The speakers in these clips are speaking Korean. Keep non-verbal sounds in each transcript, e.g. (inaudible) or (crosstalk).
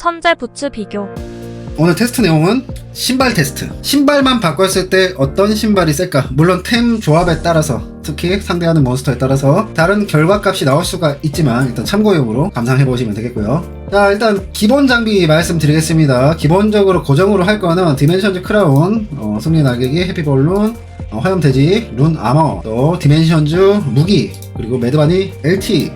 천재 부츠 비교. 오늘 테스트 내용은 신발 테스트. 신발만 바꿨을 때 어떤 신발이 셀까? 물론 템 조합에 따라서, 특히 상대하는 몬스터에 따라서 다른 결과값이 나올 수가 있지만 일단 참고용으로 감상해 보시면 되겠고요. 자, 일단 기본 장비 말씀드리겠습니다. 기본적으로 고정으로 할 거는 디멘션즈 크라운, 어, 승리 날개기, 해피볼룬, 어, 화염돼지, 룬 아머, 또 디멘션즈 무기, 그리고 매드바니 LT,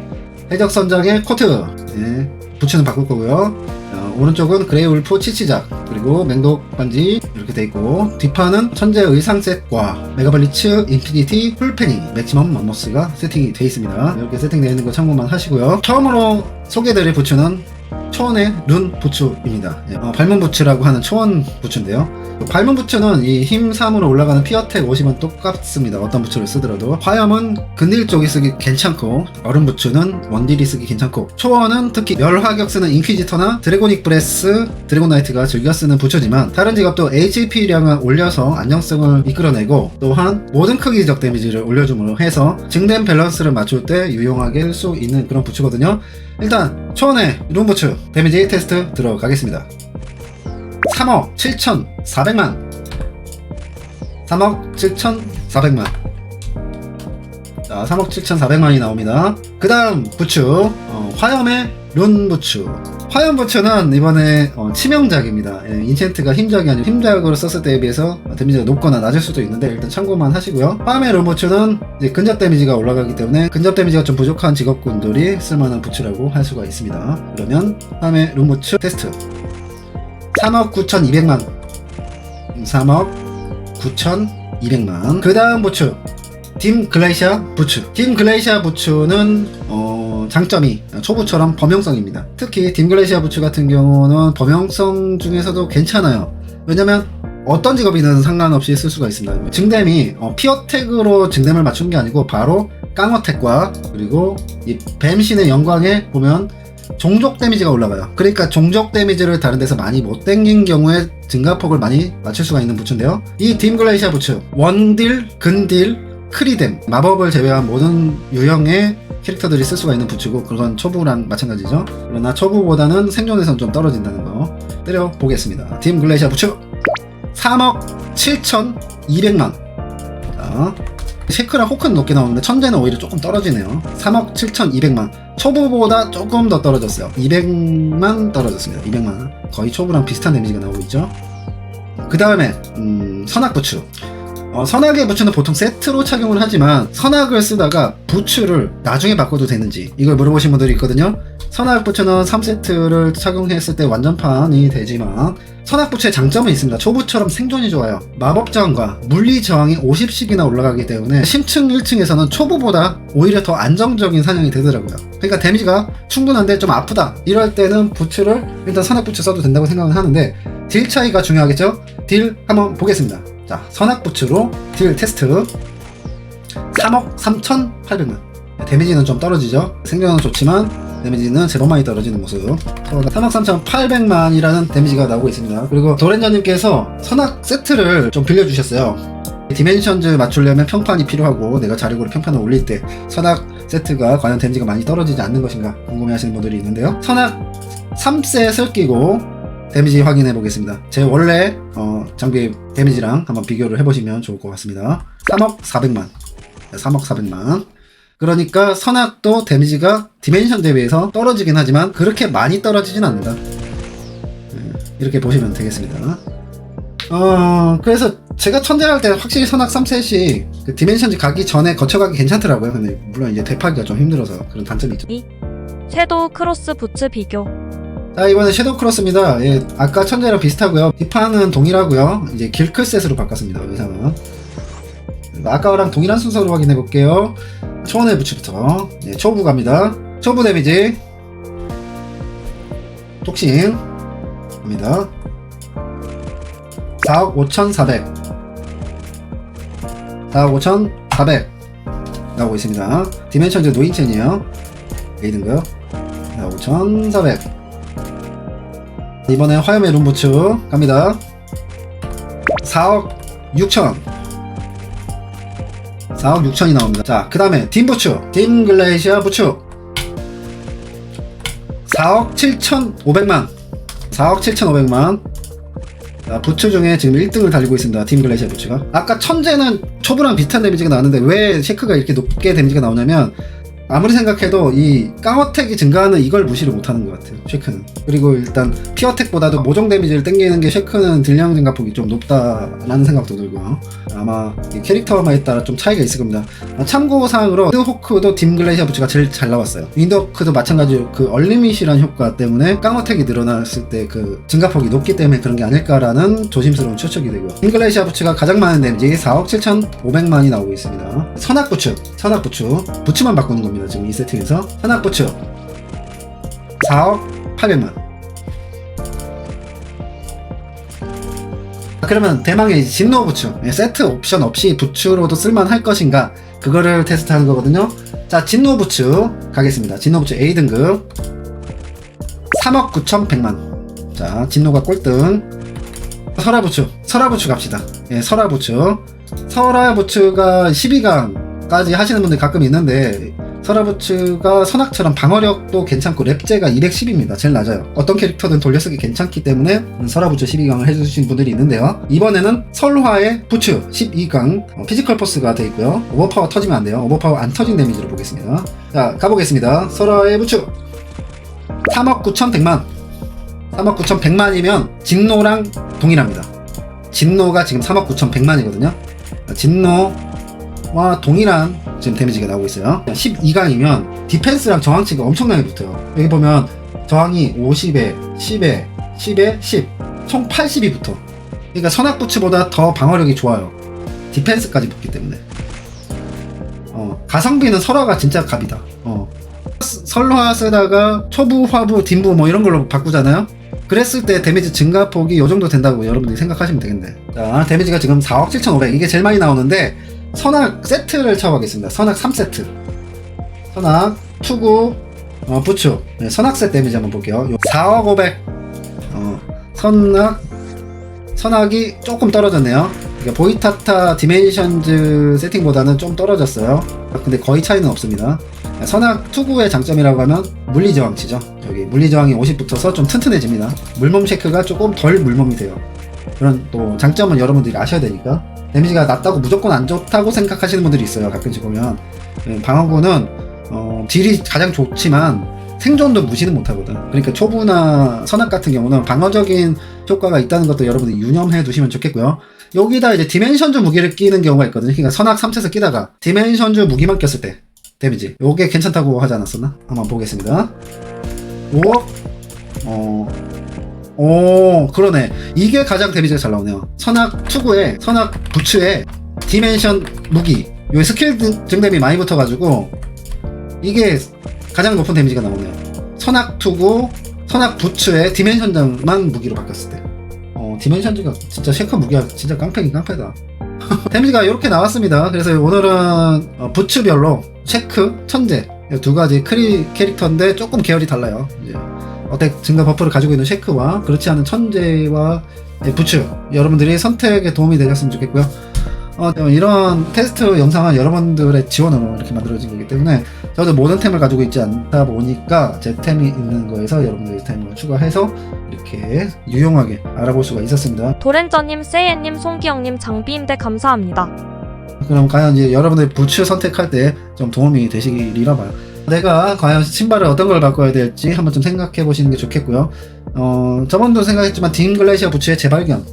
해적 선장의 코트, 예, 부츠는 바꿀 거고요. 어, 오른쪽은 그레이 울프 치치작 그리고 맹독 반지 이렇게 돼 있고 뒷판은 천재 의상 셋과 메가블리츠 인피니티 풀페니 맥시멈 맘모스가 세팅이 돼 있습니다. 이렇게 세팅되어 있는 거 참고만 하시고요. 처음으로 소개드릴 부츠는 초원의 룬 부츠입니다. 예, 어, 발문 부츠라고 하는 초원 부츠인데요 발문 부츠는 이 힘 3으로 올라가는 피어텍 50은 똑같습니다. 어떤 부츠를 쓰더라도. 화염은 근딜 쪽이 쓰기 괜찮고, 얼음 부츠는 원딜이 쓰기 괜찮고, 초원은 특히 멸화격 쓰는 인퀴지터나 드래고닉 브레스, 드래곤나이트가 즐겨 쓰는 부츠지만, 다른 직업도 HP량을 올려서 안정성을 이끌어내고, 또한 모든 크기적 데미지를 올려줌으로 해서 증된 밸런스를 맞출 때 유용하게 할수 있는 그런 부츠거든요. 일단, 초원의 룬 부츠 데미지 테스트 들어가겠습니다. 3억 7,400만. 3억 7,400만. 자 3억 7,400만이 나옵니다. 그 다음 부츠 어, 화염의 룬 부츠 화염 부츠는 이번에 어, 치명작입니다. 예, 인챈트가 힘작이 아니고 힘작으로 썼을 때에 비해서 데미지가 높거나 낮을 수도 있는데 일단 참고만 하시고요. 화염의 룬 부츠는 이제 근접 데미지가 올라가기 때문에 근접 데미지가 좀 부족한 직업군들이 쓸만한 부츠라고 할 수가 있습니다. 그러면 화염의 룬 부츠 테스트 3억 9,200만. 3억 9,200만. 그 다음 부츠 딤 글레이샤 부츠 딤 글레이샤 부츠는 어, 장점이 초보처럼 범용성입니다. 특히 딤 글레이샤 부츠 같은 경우는 범용성 중에서도 괜찮아요. 왜냐면 어떤 직업이든 상관없이 쓸 수가 있습니다. 증댐이 어, 피어택으로 증댐을 맞춘 게 아니고 바로 깡어택과 그리고 이 뱀신의 영광에 보면 종족 데미지가 올라가요. 그러니까 종족 데미지를 다른 데서 많이 못 땡긴 경우에 증가폭을 많이 맞출 수가 있는 부츠인데요. 이 딤글레이샤 부츠 원딜, 근딜, 크리뎀 마법을 제외한 모든 유형의 캐릭터들이 쓸 수가 있는 부츠고 그건 초보랑 마찬가지죠. 그러나 초보보다는 생존에선 좀 떨어진다는 거 때려 보겠습니다. 딤 글레이샤 부츠 3억 7,200만 자, 쉐크랑 호크는 높게 나오는데 천재는 오히려 조금 떨어지네요. 3억 7,200만. 초보보다 조금 더 떨어졌어요. 200만 떨어졌습니다. 200만. 거의 초보랑 비슷한 데미지가 나오고 있죠. 그 다음에 음, 선악 부츠. 어, 선악의 부츠는 보통 세트로 착용을 하지만 선악을 쓰다가 부츠를 나중에 바꿔도 되는지 이걸 물어보신 분들이 있거든요. 선악 부츠는 3세트를 착용했을 때 완전판이 되지만 선악 부츠의 장점은 있습니다. 초보처럼 생존이 좋아요. 마법 저항과 물리 저항이 50씩이나 올라가기 때문에 심층 1층에서는 초보보다 오히려 더 안정적인 사냥이 되더라고요. 그러니까 데미지가 충분한데 좀 아프다. 이럴 때는 부츠를 일단 선악 부츠 써도 된다고 생각을 하는데 딜 차이가 중요하겠죠? 딜 한번 보겠습니다. 자, 선악 부츠로 딜 테스트 3억 3,800만. 데미지는 좀 떨어지죠. 생존은 좋지만 데미지는 제로 많이 떨어지는 모습. 3억 3,800만이라는 데미지가 나오고 있습니다. 그리고 도렌저님께서 선악 세트를 좀 빌려주셨어요. 디멘션즈 맞추려면 평판이 필요하고 내가 자력으로 평판을 올릴 때 선악 세트가 과연 데미지가 많이 떨어지지 않는 것인가 궁금해하시는 분들이 있는데요. 선악 3셋을 끼고 데미지 확인해 보겠습니다. 제 원래 어, 장비 데미지랑 한번 비교를 해보시면 좋을 것 같습니다. 3억 400만. 3억 400만. 그러니까 선악도 데미지가 디멘션 대비해서 떨어지긴 하지만 그렇게 많이 떨어지진 않는다. 네, 이렇게 보시면 되겠습니다. 어, 그래서 제가 천재할 때 확실히 선악 3셋이 그 디멘션즈 가기 전에 거쳐가기 괜찮더라고요. 근데 물론 이제 되파기가 좀 힘들어서 그런 단점이 있죠. 섀도우 크로스 부츠 비교. 자 이번엔 섀도우 크로스입니다. 예, 아까 천재랑 비슷하고요. 뒷판은 동일하고요. 이제 길클셋으로 바꿨습니다. 의상은. 아까랑 동일한 순서로 확인해 볼게요. 초원의 부츠부터 예, 초부 갑니다. 초부 데미지 톡싱 갑니다. 4억 5,400 4억 5,400 나오고 있습니다. 디멘션즈 노인첸이에요. A등급 4억 5,400 이번에 화염의 룸부츠 갑니다. 4억 6천 4억 6천이 나옵니다. 자, 그 다음에 딤부츠 딤글레이시아 부츠 4억 7천 5백만 4억 7,500만. 자, 부츠 중에 지금 1등을 달리고 있습니다. 팀 글래시아 부츠가. 아까 천재는 초보랑 비슷한 데미지가 나왔는데 왜 쉐크가 이렇게 높게 데미지가 나오냐면 아무리 생각해도 이 깡어택이 증가하는 이걸 무시를 못하는 것 같아요. 쉐크는. 그리고 일단 피어택보다도 모종 데미지를 땡기는 게 쉐크는 딜량 증가폭이 좀 높다라는 생각도 들고요. 아마 이 캐릭터마에 따라 좀 차이가 있을 겁니다. 아, 참고사항으로 윈드호크도 딤 글래시아 부츠가 제일 잘 나왔어요. 윈드호크도 마찬가지로 그 얼리밋이라는 효과 때문에 깡어택이 늘어났을 때 그 증가폭이 높기 때문에 그런 게 아닐까라는 조심스러운 추측이 되고요. 딤 글래시아 부츠가 가장 많은 데미지 4억 7,500만이 나오고 있습니다. 선악 부츠, 선악 부츠, 부츠만 바꾸는 겁니다. 지금 이 세팅에서. 선악 부츠 4억 800만. 그러면 대망의 진노 부츠 예, 세트 옵션 없이 부츠로도 쓸만할 것인가? 그거를 테스트하는 거거든요. 자 진노 부츠 가겠습니다. 진노 부츠 A등급. 3억 9,100만. 자 진노가 꼴등. 설화 부츠 설화 부츠 갑시다. 예 설화 부츠 설화 부츠가 12강 까지 하시는 분들 가끔 있는데 서라부츠가 선악처럼 방어력도 괜찮고 랩제가 210입니다. 제일 낮아요. 어떤 캐릭터든 돌려쓰기 괜찮기 때문에 서라부츠 12강을 해주신 분들이 있는데요. 이번에는 설화의 부츠 12강 어, 피지컬 포스가 되어 있고요. 오버파워 터지면 안 돼요. 오버파워 안 터진 데미지를 보겠습니다. 자 가보겠습니다. 설화의 부츠 3억 9,100만 3억 9,100만이면 진노랑 동일합니다. 진노가 지금 3억 9,100만이거든요. 진노 와 동일한 지금 데미지가 나오고 있어요. 12강이면 디펜스랑 저항치가 엄청나게 붙어요. 여기 보면 저항이 50에 10에 10에 10, 총 80이 붙어. 그러니까 선악부츠보다 더 방어력이 좋아요. 디펜스까지 붙기 때문에. 어, 가성비는 설화가 진짜 갑이다. 어. 스- 설화 쓰다가 초부, 화부, 딘부 뭐 이런 걸로 바꾸잖아요. 그랬을 때 데미지 증가폭이 요 정도 된다고 여러분들이 생각하시면 되겠네. 자, 데미지가 지금 4억 7,500 이게 제일 많이 나오는데 선악 세트를 쳐보겠습니다. 선악 3세트. 선악, 투구, 어, 부추. 네, 선악 세트 데미지 한번 볼게요. 요 4억 500. 어, 선악, 선악이 조금 떨어졌네요. 그러니까 보이타타 디멘션즈 세팅보다는 좀 떨어졌어요. 근데 거의 차이는 없습니다. 선악 투구의 장점이라고 하면 물리저항치죠. 여기 물리저항이 50 붙어서 좀 튼튼해집니다. 물몸 쉐크가 조금 덜 물몸이 돼요. 그런 또 장점은 여러분들이 아셔야 되니까. 데미지가 낮다고 무조건 안 좋다고 생각하시는 분들이 있어요. 가끔씩 보면. 예, 방어구는 어, 딜이 가장 좋지만 생존도 무시는 못하거든. 그러니까 초부나 선악 같은 경우는 방어적인 효과가 있다는 것도 여러분들이 유념해 두시면 좋겠고요. 여기다 이제 디멘션즈 무기를 끼는 경우가 있거든요. 그러니까 선악 3채에서 끼다가 디멘션즈 무기만 꼈을 때 데미지. 요게 괜찮다고 하지 않았었나? 한번 보겠습니다. 오, 어, 오, 그러네. 이게 가장 데미지가 잘 나오네요. 선악 투구에, 선악 부츠에 디멘션 무기. 요 스킬 등- 증dem이 많이 붙어가지고, 이게 가장 높은 데미지가 나오네요. 선악 투구, 선악 부츠에 디멘션장만 무기로 바뀌었을 때. 어, 디멘션즈가 진짜 쉐커 무기가 진짜 깡패긴 깡패다. (laughs) 데미지가 이렇게 나왔습니다. 그래서 오늘은 어, 부츠별로 체크, 천재 이두 가지 크리 캐릭터인데 조금 계열이 달라요. 이제 어택 증가 버프를 가지고 있는 쉐크와 그렇지 않은 천재와 예, 부츠 여러분들이 선택에 도움이 되셨으면 좋겠고요. 어, 이런 테스트 영상은 여러분들의 지원으로 이렇게 만들어진 거기 때문에 저도 모든 템을 가지고 있지 않다 보니까 제 템이 있는 거에서 여러분들의 템을 추가해서 이렇게 유용하게 알아볼 수가 있었습니다. 도렌저님, 세예님, 송기영님, 장비인데 감사합니다. 그럼 과연 이제 여러분들 부츠 선택할 때 좀 도움이 되시리라 봐요. 내가 과연 신발을 어떤 걸 바꿔야 될지 한번 좀 생각해 보시는 게 좋겠고요. 어, 저번도 생각했지만 딘 글래시아 부츠의 재발견.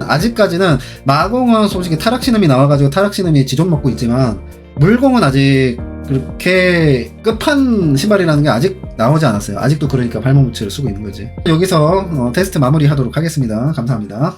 아직까지는 마공은 솔직히 타락 신음이 나와가지고 타락 신음이 지존 먹고 있지만 물공은 아직 그렇게 끝판 신발이라는 게 아직 나오지 않았어요. 아직도 그러니까 발목 부츠를 쓰고 있는 거지. 여기서 어, 테스트 마무리 하도록 하겠습니다. 감사합니다.